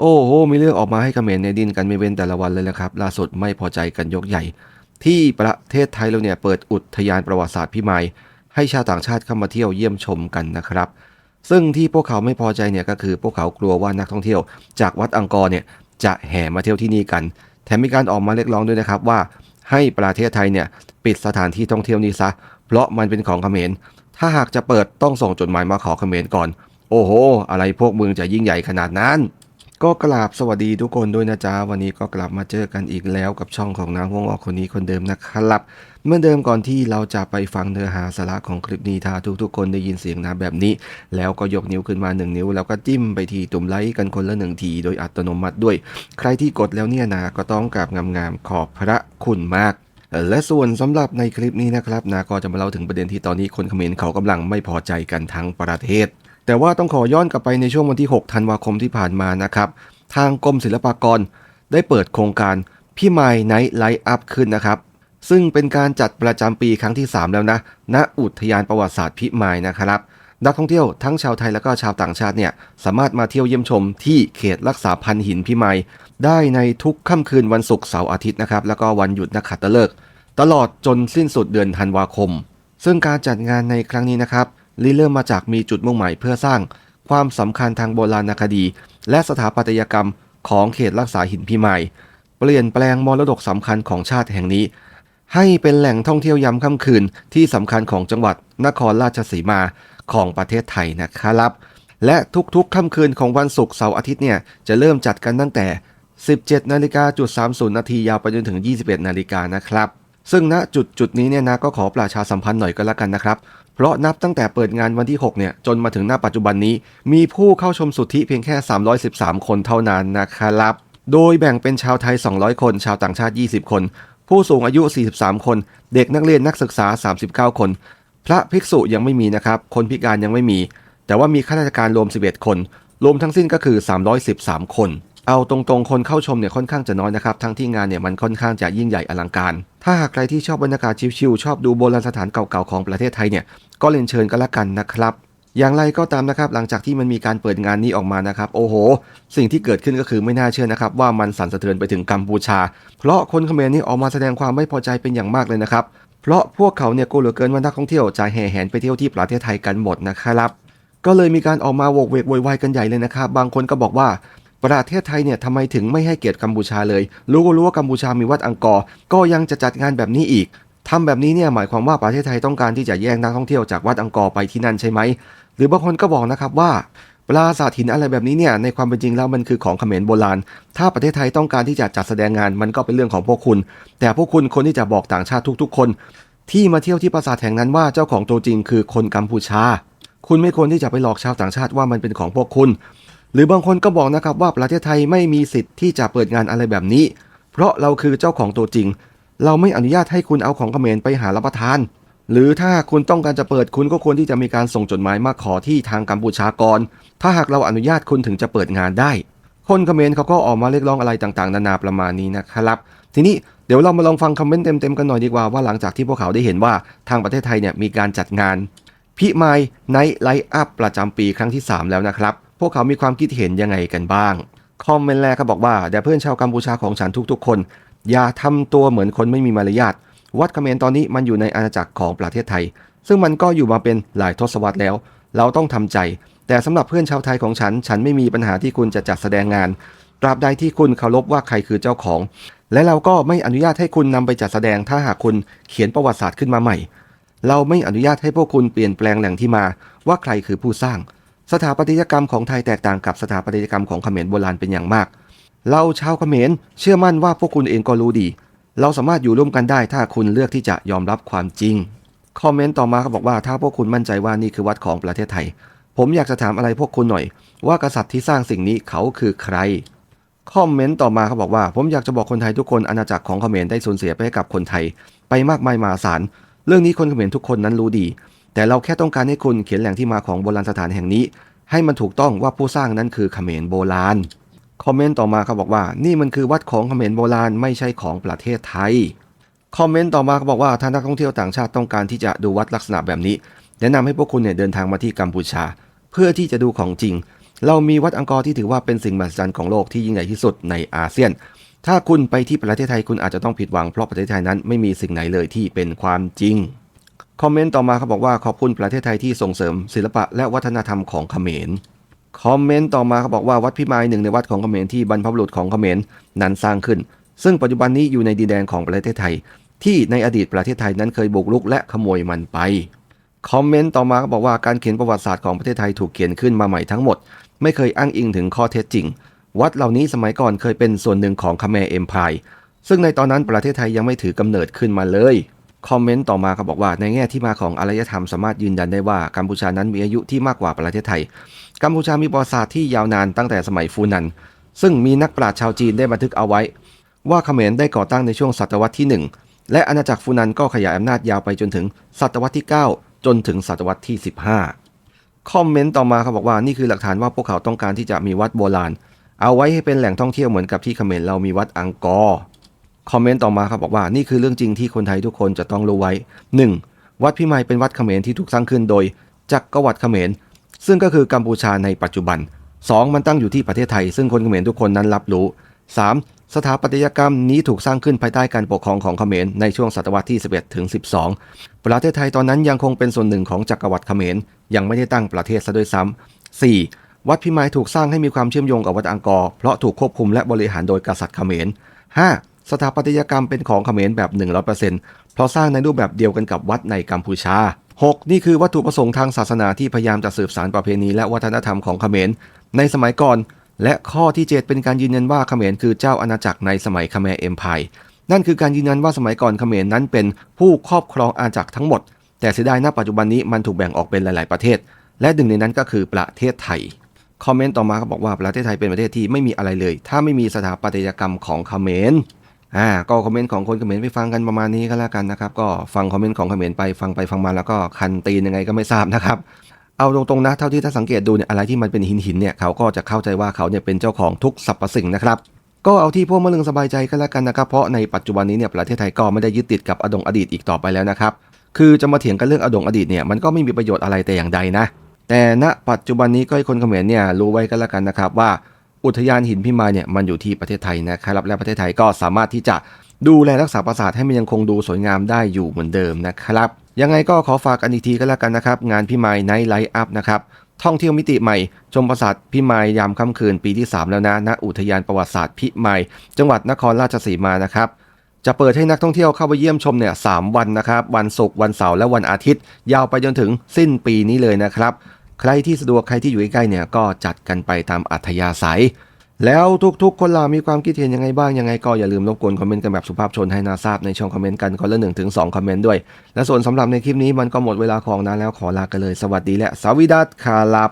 โอ้โห มีเรื่องออกมาให้เขมรในดินกันไม่เว้นแต่ละวันเลยนะครับ ล่าสุดไม่พอใจกันยกใหญ่ ที่ประเทศไทยเราเนี่ยเปิดอุทยานประวัติศาสตร์พิมายให้ชาวต่างชาติเข้ามาเที่ยวเยี่ยมชมกันนะครับ ซึ่งที่พวกเขาไม่พอใจเนี่ยก็คือพวกเขากลัวว่านักท่องเที่ยว จากวัดอังกอร์เนี่ยจะแห่มาเที่ยวที่นี่กัน แถมมีการออกมาเรียกร้องด้วยนะครับว่า ให้ประเทศไทยเนี่ยปิดสถานที่ท่องเที่ยวนี้ซะ เพราะมันเป็นของเขมร ถ้าหากจะเปิดต้องส่งจดหมายมาขอเขมรก่อน โอ้โห อะไรพวกมึงจะยิ่งใหญ่ขนาดนั้น ก็กราบสวัสดีทุกคนด้วยนะจ๊ะ วันนี้ก็กลับมาเจอกันอีกแล้วกับช่องของนางวงออกคนนี้คนเดิมนะครับเมื่อเดิมก่อนที่เราจะไปฟังเนื้อหาสาระของคลิปนี้ถ้าทุกๆคนได้ยินเสียงนะแบบนี้ แล้วก็ยกนิ้วขึ้นมา 1 นิ้ว แล้วก็จิ้มไปทีตุ่มไลค์กันคนละหนึ่งทีโดยอัตโนมัติด้วย ใครที่กดแล้วเนี่ยนะก็ต้องกราบงามๆขอบพระคุณมากและส่วนสำหรับในคลิปนี้นะครับนาก็จะมาเล่าถึงประเด็นที่ตอนนี้คนเขมรเขากำลังไม่พอใจกันทั้งประเทศ แต่ว่าต้องขอย้อนกลับไปในช่วงวันที่ 6 ธันวาคมที่ผ่านมานะครับ ทางกรมศิลปากรได้เปิดโครงการพี่ไมายไนท์ไลท์อัพขึ้นนะครับ ซึ่งเป็นการจัดประจำปีครั้งที่ 3 แล้วนะ ณ อุทยานประวัติศาสตร์พิมายนะครับ นักท่องเที่ยวทั้งชาวไทยและก็ชาวต่างชาติเนี่ยสามารถมาเที่ยวเยี่ยมชมที่เขตรักษาพันธุ์หินพิมายได้ในทุกค่ำคืนวันศุกร์เสาร์อาทิตย์นะครับ แล้วก็วันหยุดนักขัตฤกษ์ตลอดจนสิ้นสุดเดือนธันวาคม ซึ่งการจัดงานในครั้งนี้นะครับ ริเริ่มมาจากมีจุดมุ่งหมายเพื่อสร้างความสำคัญทางโบราณคดี และสถาปัตยกรรมของเขตรักษาหินพิมาย เปลี่ยนแปลงมรดกสำคัญของชาติแห่งนี้ ให้เป็นแหล่งท่องเที่ยวยามค่ำคืนที่สำคัญของจังหวัดนครราชสีมาของประเทศไทยนะครับ และทุกๆค่ำคืนของวันศุกร์เสาร์อาทิตย์เนี่ยจะเริ่มจัดกันตั้งแต่ 17นาฬิกาจุด30นาทียาวไปจนถึง 21นาฬิกานะครับ ซึ่งณจุดจุดนี้เนี่ยนะก็ขอประชาสัมพันธ์หน่อยก็แล้วกันนะครับ เพราะนับตั้งแต่เปิดงานวันที่ 6 เนี่ย จนมาถึงหน้าปัจจุบันนี้ มีผู้เข้าชมสุทธิเพียงแค่ 313 คนเท่านั้นนะครับ โดยแบ่งเป็นชาวไทย 200 คน ชาวต่างชาติ 20 คน ผู้สูงอายุ 43 คน เด็กนักเรียนนักศึกษา 39 คน พระภิกษุยังไม่มีนะครับ คนพิการยังไม่มี แต่ว่ามีข้าราชการรวม 11 คน รวมทั้งสิ้นก็คือ 313 คน เอาตรงๆ คนเข้าชมเนี่ยค่อนข้างจะน้อยนะครับ ทั้งที่งานเนี่ยมันค่อนข้างจะยิ่งใหญ่อลังการ ถ้าหากใครที่ชอบบรรยากาศชิลๆชอบดูโบราณสถานเก่าๆของประเทศไทยเนี่ยก็เรียนเชิญกันละกันนะครับ อย่างไรก็ตามนะครับ หลังจากที่มันมีการเปิดงานนี้ออกมานะครับ โอ้โห สิ่งที่เกิดขึ้นก็คือไม่น่าเชื่อนะครับ ว่ามันสั่นสะเทือนไปถึงกัมพูชา เพราะคนเขมรนี่ออกมาแสดงความไม่พอใจเป็นอย่างมากเลยนะครับ เพราะพวกเขาเนี่ยกลัวเหลือเกินว่านักท่องเที่ยวจะแห่แหนไปเที่ยวที่ประเทศไทยกันหมดนะครับก็เลยมีการออกมาโวกเวกโวยวายกันใหญ่เลยนะครับ บางคนก็บอกว่า ประเทศไทยเนี่ยทำไมถึงไม่ให้เกียรติกัมพูชาเลย รู้ก็รู้ว่ากัมพูชามีวัดอังกอร์ก็ยังจะจัดงานแบบนี้อีกทำแบบนี้เนี่ยหมายความว่าประเทศไทยต้องการที่จะแย่งนักท่องเที่ยวจากวัดอังกอร์ไปที่นั่นใช่ไหมหรือบางคนก็บอกนะครับว่าปราสาทหินอะไรแบบนี้เนี่ยในความเป็นจริงแล้วมันคือของเขมรโบราณ ถ้าประเทศไทยต้องการที่จะจัดแสดงงานมันก็เป็นเรื่องของพวกคุณ แต่พวกคุณคนที่จะบอกต่างชาติทุกๆ คน ที่มาเที่ยวที่ปราสาทแห่งนั้นว่าเจ้าของตัวจริงคือคนกัมพูชา คุณไม่ควรที่จะไปหลอกชาวต่างชาติว่ามันเป็นของพวกคุณ หรือบางคนก็บอกนะครับว่าประเทศไทยไม่มีสิทธิ์ที่จะเปิดงานอะไรแบบนี้ เพราะเราคือเจ้าของตัวจริง เราไม่อนุญาตให้คุณเอาของเขมรไปหารับประทาน หรือถ้าคุณต้องการจะเปิดคุณก็ควรที่จะมีการส่งจดหมายมาขอที่ทางกัมพูชาก่อนถ้าหากเราอนุญาตคุณถึงจะเปิดงานได้ คนเขมรเขาก็ออกมาเรียกร้องอะไรต่างๆ นานาประมาณนี้นะครับ ทีนี้เดี๋ยวเรามาลองฟังคอมเมนต์เต็มๆกันหน่อยดีกว่าว่าหลังจากที่พวกเขาได้เห็นว่าทางประเทศไทยเนี่ยมีการจัดงานพิมายไนท์ไลท์อัพประจำปีครั้งที่ 3 แล้วนะครับ พวกเขามีความคิดเห็นยังไงกันบ้าง คอมเมนต์แรกก็บอกว่าแต่เพื่อนชาวกัมพูชาของฉันทุกๆ คน อย่าทำตัวเหมือนคนไม่มีมารยาทวัดเขมรตอนนี้มันอยู่ในอาณาจักรของประเทศไทย ซึ่งมันก็อยู่มาเป็นหลายทศวรรษแล้ว เราต้องทำใจ แต่สำหรับเพื่อนชาวไทยของฉัน ฉันไม่มีปัญหาที่คุณจะจัดแสดงงานตราบใดที่คุณเคารพว่าใครคือเจ้าของ และเราก็ไม่อนุญาตให้คุณนำไปจัดแสดงถ้าหากคุณเขียนประวัติศาสตร์ขึ้นมาใหม่ เราไม่อนุญาตให้พวกคุณเปลี่ยนแปลงแหล่งที่มาว่าใครคือผู้สร้าง สถาปัตยกรรมของไทยแตกต่างกับสถาปัตยกรรมของเขมรโบราณเป็นอย่างมาก เราชาวเขมรเชื่อมั่นว่าพวกคุณเองก็รู้ดี เราสามารถอยู่ร่วมกันได้ถ้าคุณเลือกที่จะยอมรับความจริง คอมเมนต์ต่อมาเขาบอกว่าถ้าพวกคุณมั่นใจว่านี่คือวัดของประเทศไทย ผมอยากจะถามอะไรพวกคุณหน่อย ว่ากษัตริย์ที่สร้างสิ่งนี้เขาคือใคร คอมเมนต์ต่อมาเขาบอกว่าผมอยากจะบอกคนไทยทุกคนอาณาจักรของเขมรได้สูญเสียไปให้กับคนไทย ไปมากมายมหาศาลเรื่องนี้คนเขมรทุกคนนั้นรู้ดี แต่เราแค่ต้องการให้คุณเขียนแหล่งที่มาของโบราณสถานแห่งนี้ ให้มันถูกต้องว่าผู้สร้างนั้นคือเขมรโบราณ คอมเมนต์ต่อมาเขาบอกว่า นี่มันคือวัดของเขมรโบราณไม่ใช่ของประเทศไทย คอมเมนต์ต่อมาเขาบอกว่าถ้านักท่องเที่ยวต่างชาติต้องการที่จะดูวัดลักษณะแบบนี้ แนะนำให้พวกคุณเนี่ยเดินทางมาที่กัมพูชา เพื่อที่จะดูของจริง เรามีวัดอังกอร์ที่ถือว่าเป็นสิ่งมหัศจรรย์ของโลกที่ยิ่งใหญ่ที่สุดในอาเซียนถ้าคุณไปที่ประเทศไทยคุณอาจจะต้องผิดหวังเพราะประเทศไทยนั้นไม่มีสิ่งไหนเลยที่เป็นความจริง คอมเมนต์ต่อมาเขาบอกว่าขอบคุณประเทศไทยที่ส่งเสริม ศิลปะและวัฒนธรรมของเขมรคอมเมนต์ต่อมาเขาบอกว่าวัดพิมายหนึ่งในวัดของเขมรที่บรรพบุรุษของเขมรนั้นสร้างขึ้น ซึ่งปัจจุบันนี้อยู่ในดินแดนของประเทศไทย ที่ในอดีตประเทศไทยนั้นเคยบุกรุกและขโมยมันไปคอมเมนต์ต่อมาก็บอกว่าการเขียนประวัติศาสตร์ของประเทศไทยถูกเขียนขึ้นมาใหม่ทั้งหมด ไม่เคยอ้างอิงถึงข้อเท็จจริง วัดเหล่านี้สมัยก่อนเคยเป็นส่วนหนึ่งของคาเมรเอ็มพายซึ่งในตอนนั้นประเทศไทยยังไม่ถือกำเนิดขึ้นมาเลย คอมเมนต์ต่อมาเขาบอกว่าในแง่ที่มาของอารยธรรมสามารถยืนยันได้ว่ากัมพูชานั้นมีอายุที่มากกว่าประเทศไทย กัมพูชามีประวัติศาสตร์ที่ยาวนานตั้งแต่สมัยฟูนัน ซึ่งมีนักปราชญ์ชาวจีนได้บันทึกเอาไว้ ว่าเขมรได้ก่อตั้งในช่วงศตวรรษที่ 1 และอาณาจักรฟูนันก็ขยายอำนาจยาวไปจนถึงศตวรรษที่ 9 จนถึงศตวรรษที่ 15 คอมเมนต์ต่อมาเขาบอกว่านี่คือหลักฐานว่าพวกเขาต้องการที่จะมีวัดโบราณ เอาไว้ให้เป็นแหล่งท่องเที่ยวเหมือนกับที่เขมรเรามีวัดอังกอร์ คอมเมนต์ต่อมาครับบอกว่านี่คือเรื่องจริงที่คนไทยทุกคนจะต้องรู้ไว้ 1. วัดพิมายเป็นวัดเขมรที่ถูกสร้างขึ้นโดยจักรวรรดิเขมร ซึ่งก็คือกัมพูชาในปัจจุบัน 2. มันตั้งอยู่ที่ประเทศไทย ซึ่งคนเขมรทุกคนนั้นรับรู้ 3. สถาปัตยกรรมนี้ถูกสร้างขึ้นภายใต้การปกครองของเขมรในช่วงศตวรรษที่ 11 ถึง 12 ประเทศไทยตอนนั้นยังคงเป็นส่วนหนึ่งของจักรวรรดิเขมรยังไม่ได้ตั้งประเทศซะด้วยซ้ำ 4. วัดพิมายถูกสร้างให้มีความเชื่อมโยงกับวัดอังกอร์เพราะถูกควบคุมและบริหารโดยกษัตริย์เขมร 5. สถาปัตยกรรมเป็นของเขมรแบบ 100%เพราะสร้างในรูปแบบเดียวกันกับวัดในกัมพูชา 6. นี่คือวัตถุประสงค์ทางศาสนาที่พยายามจะสืบสานประเพณีและวัฒนธรรมของเขมรในสมัยก่อน และข้อที่ 7 เป็นการยืนยันว่าเขมรคือเจ้าอาณาจักรในสมัยคแมรเอ็มพายนั่นคือการยืนยันว่าสมัยก่อนเขมรนั้นเป็นผู้ครอบครองอาณาจักรทั้งหมด แต่เสียดายณปัจจุบันนี้มันถูกแบ่งออกเป็นหลาย ๆ ประเทศ และหนึ่งในนั้นก็คือประเทศไทยคอมเมนต์ต่อมาเขาบอกว่าประเทศไทยเป็นประเทศที่ไม่มีอะไรเลย ถ้าไม่มีสถาปัตยกรรมของเขมร อ่าก็คอมเมนต์ของคนเขมรไปฟังกันประมาณนี้ก็แล้วกันนะครับ ก็ฟังคอมเมนต์ของเขมรไปฟังไปฟังมาแล้วก็คันตีนยังไงก็ไม่ทราบนะครับ เอาตรงๆนะเท่าที่ถ้าสังเกตดูเนี่ยอะไรที่มันเป็นหินหินเนี่ยเขาก็จะเข้าใจว่าเขาเนี่ยเป็นเจ้าของทุกสรรพสิ่งนะครับก็เอาที่พวกมะลึงสบายใจก็แล้วกันนะครับ เพราะในปัจจุบันนี้เนี่ยประเทศไทยก็ไม่ได้ยึดติดกับอดงอดีตอีกต่อไปแล้วนะครับ คือจะมาเถียงกันเรื่องอดงอดีตเนี่ยมันก็ไม่มีประโยชน์อะไรแต่อย่างใดนะ แต่ณปัจจุบันนี้ก็ให้คนเขมรเนี่ยรู้ไว้ก็แล้วกันนะครับว่า อุทยานหินพิมายเนี่ยมันอยู่ที่ประเทศไทยนะครับและประเทศไทยก็สามารถที่จะดูแลรักษาปราสาทให้มันยังคงดูสวยงามได้อยู่เหมือนเดิมนะครับ ยังไงก็ขอฝากกันอีกทีก็แล้วกันนะครับ งานพิมายไนท์ไลท์อัพนะครับท่องเที่ยวมิติใหม่ชมปราสาทพิมายยามค่ำคืนปีที่ 3 แล้วนะณอุทยานประวัติศาสตร์พิมายจังหวัดนครราชสีมานะครับจะเปิดให้นักท่องเที่ยวเข้าไปเยี่ยมชมเนี่ยสามวันนะครับ วันศุกร์วันเสาร์และวันอาทิตย์ ยาวไปจนถึงสิ้นปีนี้เลยนะครับ ใครที่สะดวกใครที่อยู่ใกล้ๆเนี่ยก็จัดกันไปตามอัธยาศัย แล้วทุกๆ คนเรามีความคิดเห็นยังไงบ้างยังไงก็อย่าลืมรบกวนคอมเมนต์กันแบบสุภาพชนให้นาทราบในช่องคอมเมนต์กันคนละหนึ่งถึงสองคอมเมนต์ด้วย และส่วนสำหรับในคลิปนี้มันก็หมดเวลาของนาแล้วขอลากันเลยสวัสดีและสวีดัสคารับ